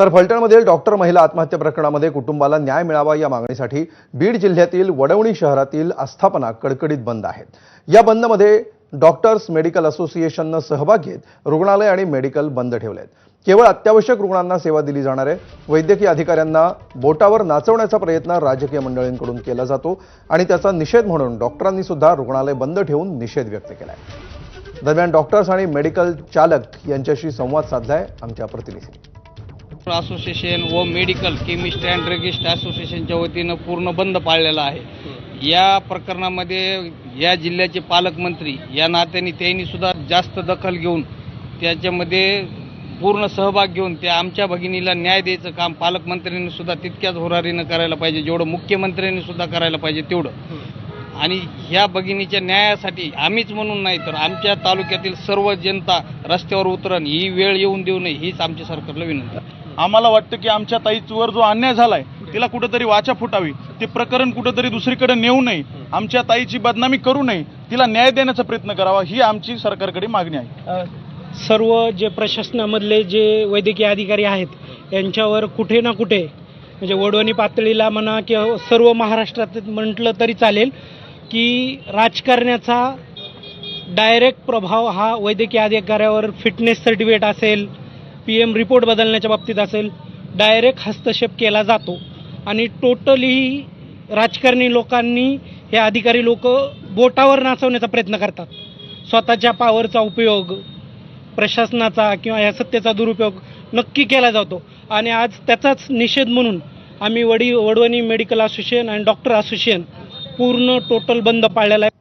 तर फलटणमधील डॉक्टर महिला आत्महत्या प्रकरणामध्ये कुटुंबाला न्याय मिळावा या मागणीसाठी बीड जिल्ह्यातील वडवणी शहरातील आस्थापना कडकडीत बंद आहेत. या बंदमध्ये डॉक्टर्स मेडिकल असोसिएशननं सहभाग घेत रुग्णालय आणि मेडिकल बंद ठेवले आहेत केवळ अत्यावश्यक रुग्णांना सेवा दिली जाणार आहे. वैद्यकीय अधिकाऱ्यांना बोटावर नाचवण्याचा प्रयत्न राजकीय मंडळींकडून केला जातो आणि त्याचा निषेध म्हणून डॉक्टरांनी सुद्धा रुग्णालय बंद ठेवून निषेध व्यक्त केला आहे दरम्यान डॉक्टर्स आणि मेडिकल चालक यांच्याशी संवाद साधलाय आमच्या प्रतिनिधी. असोसिएशन व मेडिकल केमिस्ट अँड ड्रगिस्ट असोसिएशनच्या वतीनं पूर्ण बंद पाळलेला आहे. या प्रकरणामध्ये या जिल्ह्याचे पालकमंत्री या नात्याने त्यांनी सुद्धा जास्त दखल घेऊन त्याच्यामध्ये पूर्ण सहभाग घेऊन त्या आमच्या भगिनीला न्याय द्यायचं काम पालकमंत्र्यांनी सुद्धा तितक्याच होरारीनं करायला पाहिजे जेवढं मुख्यमंत्र्यांनी सुद्धा करायला पाहिजे तेवढं. आणि ह्या भगिनीच्या न्यायासाठी आम्हीच म्हणून नाही तर आमच्या तालुक्यातील सर्व जनता रस्त्यावर उतरण ही वेळ येऊन देऊ नये हीच आमच्या सरकारला विनंती आहे. आम्हाला वाटतं की आमच्या ताईवर जो अन्याय झालाय तिला कुठंतरी वाचा फुटावी. ते प्रकरण कुठंतरी दुसरीकडे नेऊ नये. आमच्या ताईची बदनामी करू नये. तिला न्याय देण्याचा प्रयत्न करावा ही आमची सरकारकडे मागणी आहे. सर्व जे प्रशासनामधले जे वैद्यकीय अधिकारी आहेत यांच्यावर कुठे ना कुठे म्हणजे वडवणी पातळीला म्हणा किंवा सर्व महाराष्ट्रात म्हटलं तरी चालेल की राजकारण्याचा डायरेक्ट प्रभाव हा वैद्यकीय अधिकाऱ्यावर फिटनेस सर्टिफिकेट असेल पी एम रिपोर्ट बदलण्याच्या बाबतीत असेल डायरेक्ट हस्तक्षेप केला जातो. आणि टोटली राजकारणी लोकांनी हे अधिकारी लोक बोटावर नाचवण्याचा प्रयत्न करतात. स्वतःच्या पावरचा उपयोग प्रशासनाचा किंवा या सत्तेचा दुरुपयोग नक्की केला जातो. आणि आज त्याचाच निषेध म्हणून आम्ही वडी वडवणी मेडिकल असोसिएशन आणि डॉक्टर असोसिएशन पूर्ण टोटल बंद पाळलेला आहे.